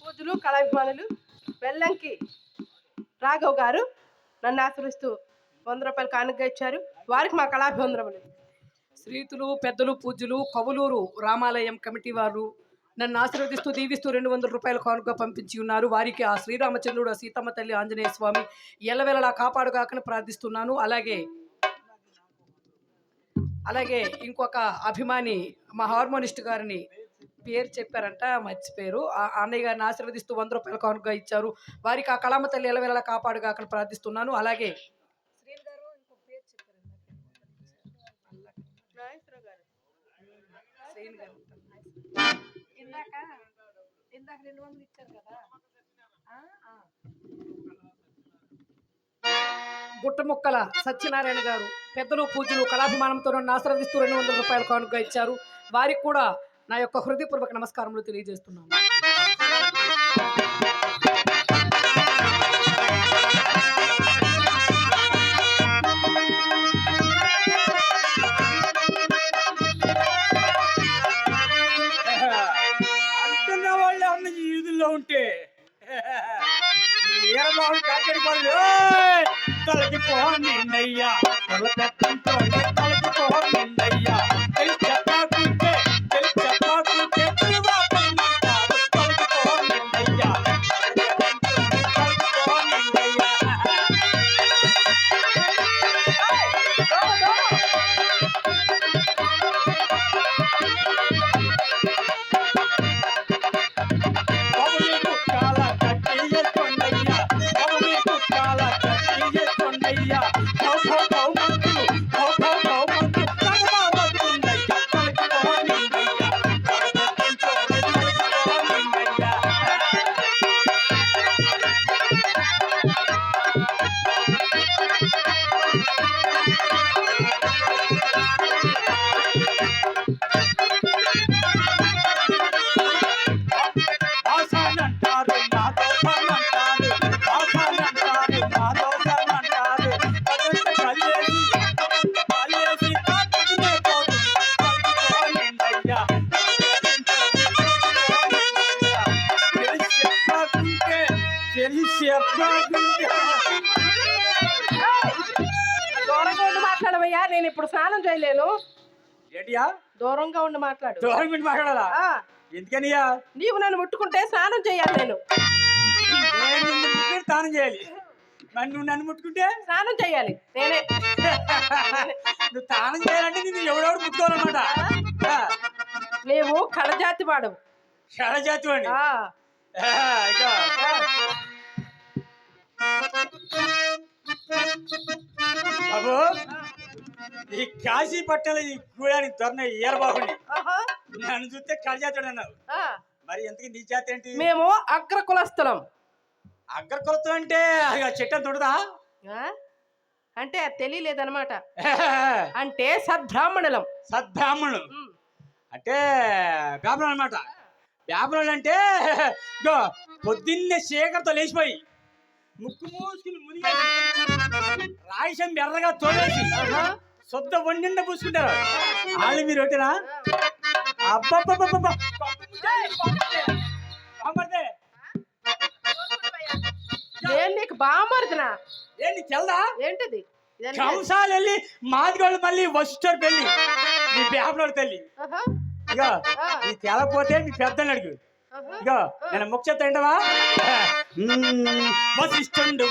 పూజలు కళాభిమానులు బెల్లంకి రాఘవ్ గారు నన్ను ఆశ్రయిస్తూ వంద రూపాయలు కానుక ఇచ్చారు. వారికి మా కళాభివందనములు. శ్రీతులు పెద్దలు పూజలు కవులూరు రామాలయం కమిటీ వారు నన్ను ఆశీర్వదిస్తూ దీవిస్తూ రెండు వందల రూపాయలు కానుక పంపించి ఉన్నారు. వారికి ఆ శ్రీరామచంద్రుడు సీతమ్మ తల్లి ఆంజనేయ స్వామి ఎల్లవెల్లలా కాపాడుగాకని ప్రార్థిస్తున్నాను. అలాగే అలాగే ఇంకొక అభిమాని మా హార్మోనిస్ట్ గారిని పేరు చెప్పారంట మర్చిపోయారు. ఆ అన్నయ్య గారిని ఆశీర్వదిస్తూ వంద రూపాయల కానుక ఇచ్చారు. వారికి ఆ కళామ తల్లి ఎల్లవెల్లలా కాపాడుగాకని ప్రార్థిస్తున్నాను. అలాగే ఇందాక ఇందాక రెండు వందలు ఇచ్చారు కదా. గుట్టముక్కల సత్యనారాయణ గారు పెద్దలు పూజలు కళాభిమానంతో నన్ను ఆశీర్వదిస్తూ రెండు వందల రూపాయల కానుక ఇచ్చారు. వారికి కూడా నా యొక్క హృదయపూర్వక నమస్కారములు తెలియజేస్తున్నాను. ఏంటియా దూరంగా ఉండి మాట్లాడు. దూరం పెట్టి మాట్లాడాలా? ఎందుకనియా నీవు నన్ను ముట్టుకుంటే స్నానం చేయాలి నేను. నేను నిన్ను తానం చేయాలి. నువ్వు నన్ను ముట్టుకుంటే? స్నానం చేయాలి. నేనే. నువ్వు తానం చేయాలంటే నిన్ను ఎవడెవడు ముట్టుకోవాలన్నమాట? నీవు కళజాతి వాడవు. ఇగో. ఆ. బాబు. ఈ కాశీ పట్టణ ఈ గూడానికి దొరన ఆహా, నన్ను చూస్తే కళజాతుడు అన్నావు. మరి ఎంతకి నీ జాతి ఏంటి? మేము అగ్ర కులస్థలం అగ్ర కొలత అంటే చెట్టు ఆ? అంటే తెలియలేదన్నమాట. అంటే సద్బ్రాహ్మణులం. సద్బ్రాహ్మణులు. అంటే బ్రాహ్మణులు అనమాట బ్రాహ్మణులు అంటే పొద్దున్నే శేఖర్తో లేచిపోయి ముక్కు మూసుకుని మునిగేసి రాయిషం ఎర్రగా తోడేసి శుద్ధ వండిండ పూసుకుంటారు? వాళ్ళు మీరు ఒకటేనా? అబ్బబ్బబ్బబ్బబ్బ. బామ్మర్దే. నేను నీకు బామర్దినా ఏంటి తెల్దా? ఏంటిది? ఇదంతా- కంసాలు వెళ్ళి మాదిగోళ్ళు మళ్ళీ వస్తారు పెళ్ళి. నీ బ్యాబులోడు తల్లి ఇక నీ తెలపోతే నీ పెద్దని అడుగు. ఇక నేను ముఖ చెప్తా ఏంటవా వసిష్ఠుండు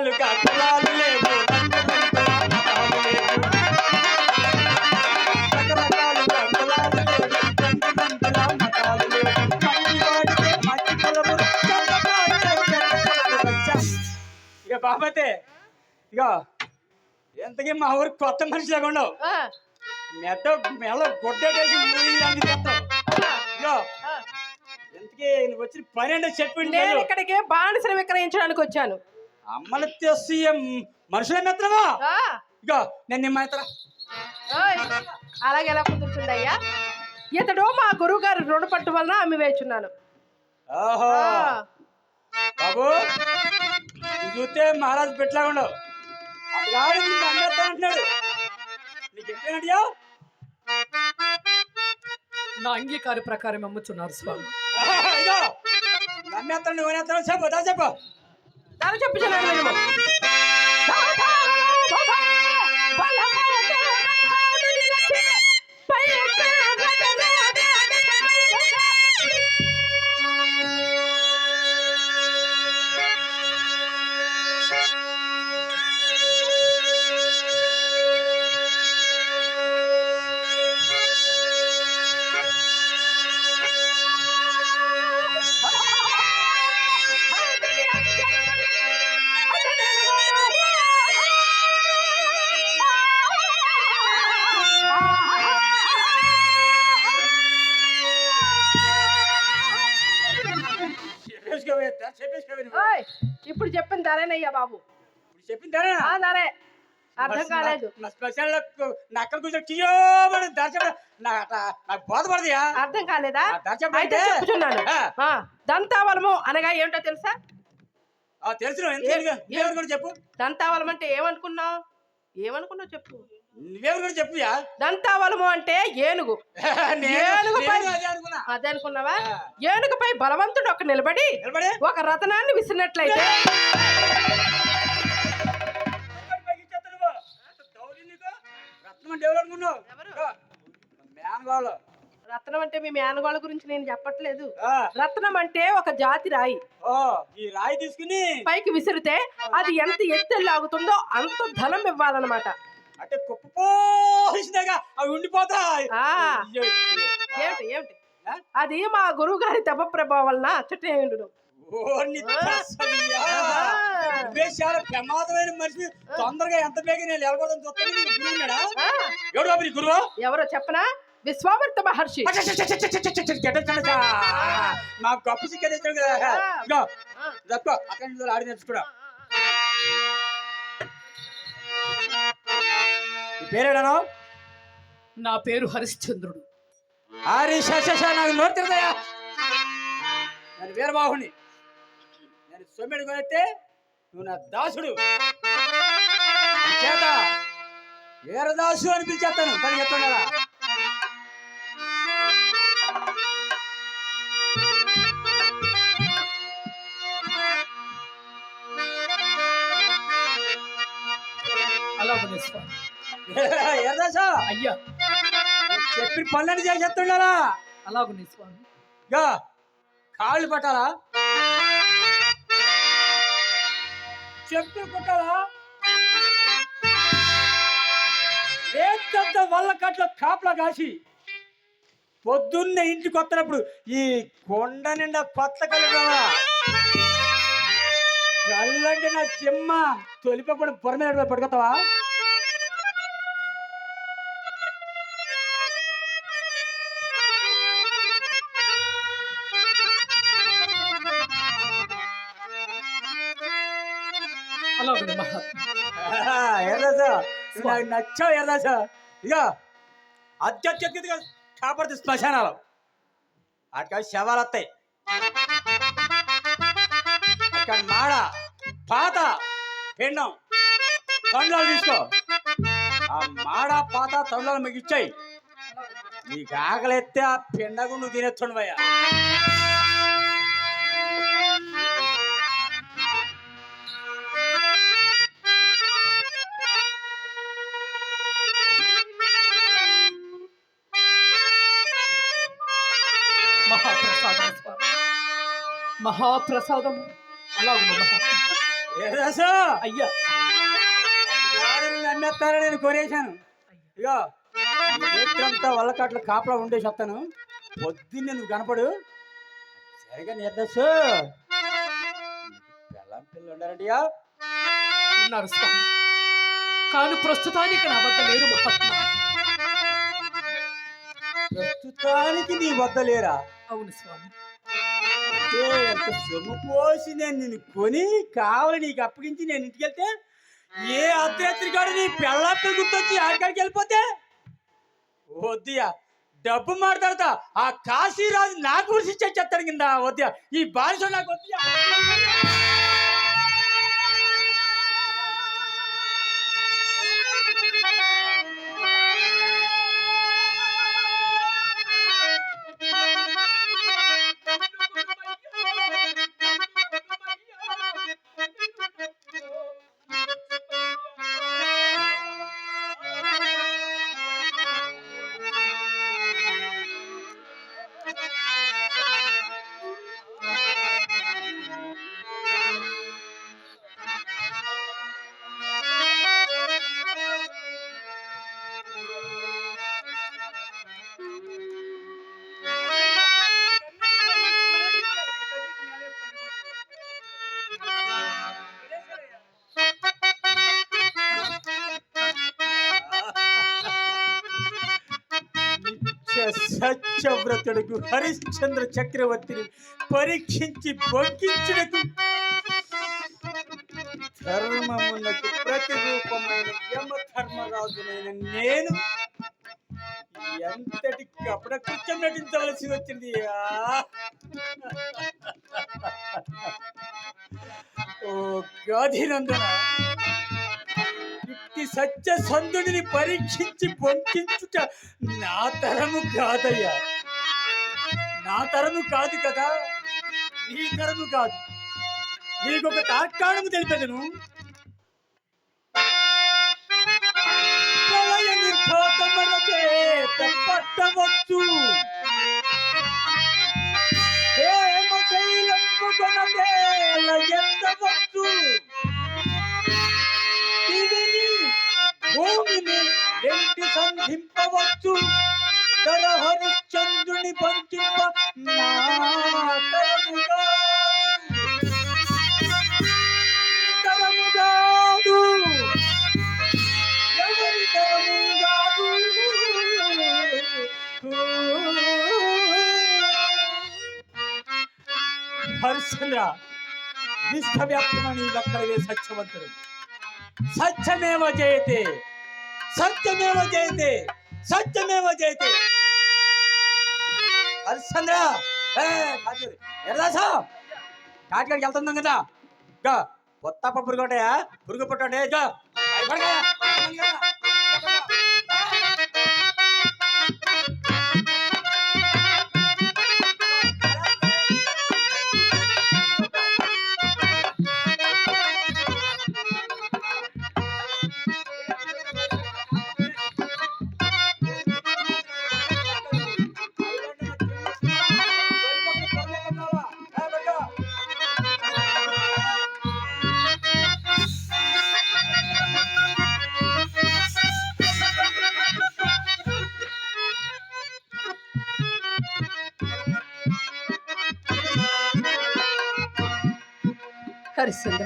చెడ్డ కులము రక్ష. ఇక బాబతే ఇక ఎంతకీ మా ఊరికి కొత్త మనిషి ఆ, మెట్ట మెల్ల గుడ్డేసి ఊరి నువ్వు వచ్చిన పని అంటే చెప్పింది నేను ఇక్కడికి బానిసలు విక్రయించడానికి వచ్చాను. అమ్మలు తెస్తూ మనుషుల మిత్రమా ఆ, ఇగో నేను నిమ్మ అలాగే ఎలా కుదురుతుందయ్యా ఇతడు మా గురువు గారి రుణపట్టు వలన అమ్మి వేచున్నాను. ఓహో. బాబు చూస్తే మహారాజు పెట్లా ఉండవు అంటున్నాడు. నీకు నా అంగీకార ప్రకారం అమ్ముచున్నారు స్వామి. ఇగో నమ్మేస్తాను నువ్వు చెప్పు. దా చెప్పు అర్థం కాలేదు. నా స్పెషల్ నక్కలు కూర్చొని కియోమని దర్శనం నాకు బోధపడదియా అర్థం కాలేదా? అయితే చెప్పుచున్నాను దంతావలము అనగా ఏమిటో తెలుసా? తెలుసు. చెప్పు. దంతావలం అంటే ఏమనుకున్నావు? ఏమనుకున్నావు చెప్పు. నువ్వెవరు కూడా చెప్పుయా? దంతావలము అంటే ఏనుగు. అదే అనుకున్నా. అదే అనుకున్నావా. ఏనుగుపై బలవంతుడు ఒక నిలబడి నిలబడి ఒక రతనాన్ని విసిరినట్లయితే. రత్నం అంటే ఎవరు అనుకున్నావు ఎవరు? ఇదిగో, మేనగోళ్ళు. రత్నం అంటే మీ మేనగోళ్ళ గురించి నేను చెప్పట్లేదు. రత్నం అంటే ఒక జాతి రాయి. ఈ రాయి తీసుకుని పైకి విసిరితే అది ఎంత ఎత్తు లాగుతుందో అంత ధనం ఇవ్వాలన్నమాట. అంటే అవి ఉండిపోతాయి. ఏమిటి ఏమిటి? అది మా గురువు గారి దెబ్బ ప్రభావం వలన చుట్టూ చాలా ప్రమాదమైన మనిషి తొందరగా ఎంత బేగ నేను వెళ్ళకూడదని చూస్తాను? నీ గురువు బాబు ఎవరో చెప్పనా? విశ్వామిత్ర మహర్షి. నా గొప్ప కదా. అక్కడ ఆడి నేర్చుకోడా నీ పేరేడాను? నా పేరు హరిశ్చంద్రుడు. హరి శశ నాకు నోరు నేను వీరబాహుని. నేను సొమ్మిడి కొనెత్తే నువ్వు నా దాసుడు. చేత వీరదాసు అని పిలిచేస్తాను. పని చెప్తాను అలాగనే స్వామి వీరదాసు అయ్యా. చెప్పిన పనులన్నీ చేసేస్తున్నారా అలాగనే స్వామి ఇక కాళ్ళు పట్టాలా? చెప్పు కుట్టాలా రేతంత వల్ల కట్ల కాపలా కాసి పొద్దున్నే ఇంటికి వస్తున్నప్పుడు ఈ కొండ నిండా కొత్త కళ్ళు రావాలా కళ్ళంటే నా చిమ్మ తొలిపకుండా పొర మీద పడుకోతావా అలాగనే ఎర్రదాసా నాకు నచ్చావు ఎర్రదాసా ఇక అత్యత్యతిగా కాపాడుతు శ్మశానాలు. అక్కడ శవాలు వస్తాయి. అక్కడ మాడ పాత పెండం. తండ్లాలు తీసుకో. ఆ మాడ పాత తండ్లాలు మీకు ఇచ్చాయి. నీకు ఆకలి ఎత్తే ఆ పిండకు నువ్వు తినేస్తుండవయ్యా మహాప్రసాదం. మహాత్మా ఎర్రదాసు అయ్యా. నమ్మేస్తారని నేను కొనేశాను ఇగో నేత్రంతా వల్లకాట్లు కాపలా ఉండే చెప్తాను పొద్దున్నే నువ్వు కనపడు. సరిగా నిర్దస్సు పిల్లం పిల్లలు ఉండారండియా ఉన్నారు స్వామి. కాను ప్రస్తుతానికి నా వద్ద లేరు మహాత్మా. ప్రస్తుతానికి నీ వద్ద లేరా? అవును స్వామి. సొమ్ము పోసి నేను నిన్ను కొని కావాలి నీకు అప్పగించి నేను ఇంటికి వెళ్తే ఏ అర్ధరాత్రి కాడు నీ పెళ్ళాపి గుర్తొచ్చి ఆడికాడికి వెళ్ళిపోతే? వద్దియా డబ్బు మాట్లాడతా ఆ కాశీరాజు నాకు గురించి చెప్తాడు కింద వద్దియా. ఈ బానిస నాకు వద్దియా. సత్యవ్రతుడుకు హరిశ్చంద్ర చక్రవర్తిని పరీక్షించి బొగ్గించుటకు ధర్మమునకు ప్రతిరూపమైన యమధర్మరాజునైన నేను ఎంతటి కపట కృత్యం నటించవలసి వచ్చింది? ఓ గాధినందన! సత్యసంధుడిని పరీక్షించి పొంకించుట నా తరము కాదయ్యా. నా తరము కాదు కదా. నీ తరము కాదు. నీకొక తాత్కాణము తెలిపెదను. ప్రళయ ఎంటి సంధింపవచ్చు? ధర హరిశ్చంద్రుని పంచింప హరిశ్చంద్ర విశ్వవ్యాప్తమని లక్కడవే సత్యవంతుడు. సత్యమేవ జయతే? సత్యమేవ జయతే సత్యమేవ జయతే. హరిశ్చంద్ర ఎర్రాసా కాటికాడికి వెళ్తున్నాం కదా. గా కొత్త పురుగు ఉంటాయా పురుగు పుట్టండి గా హరిశ్చంద్ర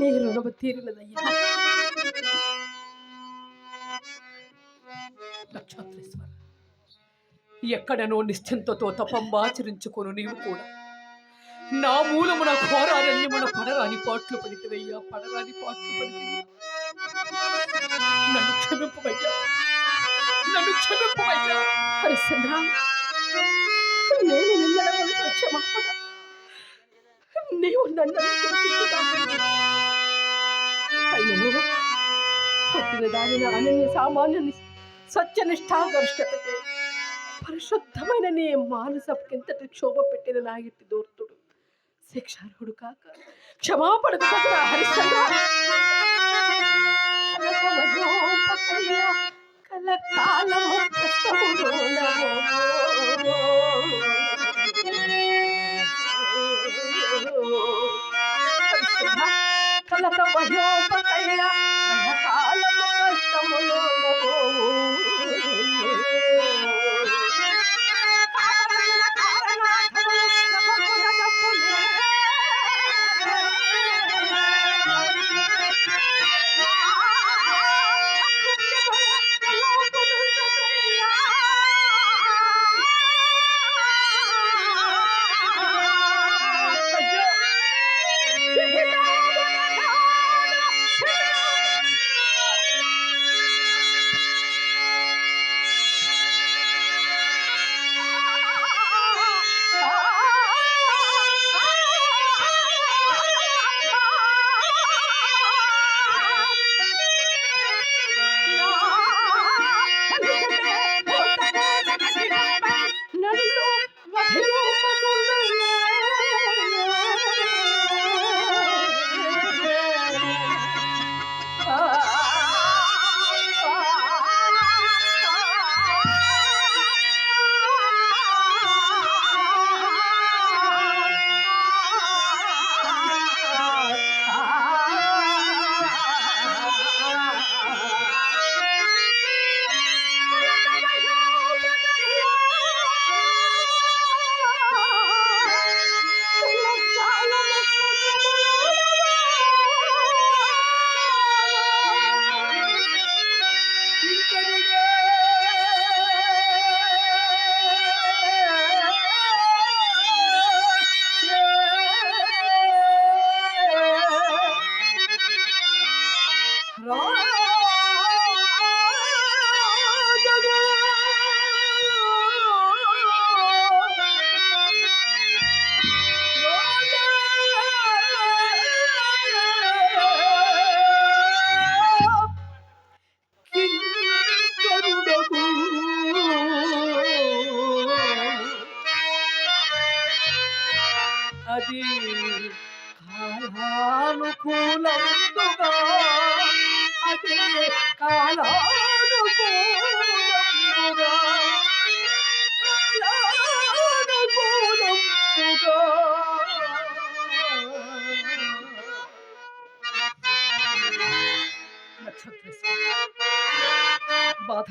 నీ రుణము తీరినదయ్యా. నక్షత్రేశ్వర ఎక్కడనో నిశ్చింతతో తపంబాచరించుకొను నీవు కూడా. నా మూలమున ఘోరారణ్యమున పడరాని పాట్లు పడితేవయ్యా పడరాని పాట్లు పడితే నన్ను క్షమింపవయ్యా నన్ను క్షమింపవయ్యా హరిశ్చంద్ర నీవు నన్ను అయ్యో కొట్టిన దానిని అనన్య సామాన్యుని సత్యనిష్టాగరిష్టతకే పరిశుద్ధమైన నీ మానసకింతటి క్షోభ పెట్టిన నా ఇట్టి దూర్తుడు శిక్షార్హుడు కాక క్షమాపణకు తగిన హరిశ్చంద్ర కలకమయోపకయ్య, కలకాలము కలత వయోపతయ కాలము కష్టములు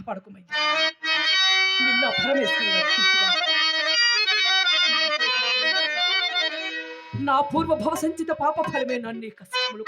బాధపడకుమయ్యా నిన్న పరమేశ్వరుడు రక్షించుగా. నా పూర్వభవ సంచిత పాప ఫలమే నన్ను కష్టములు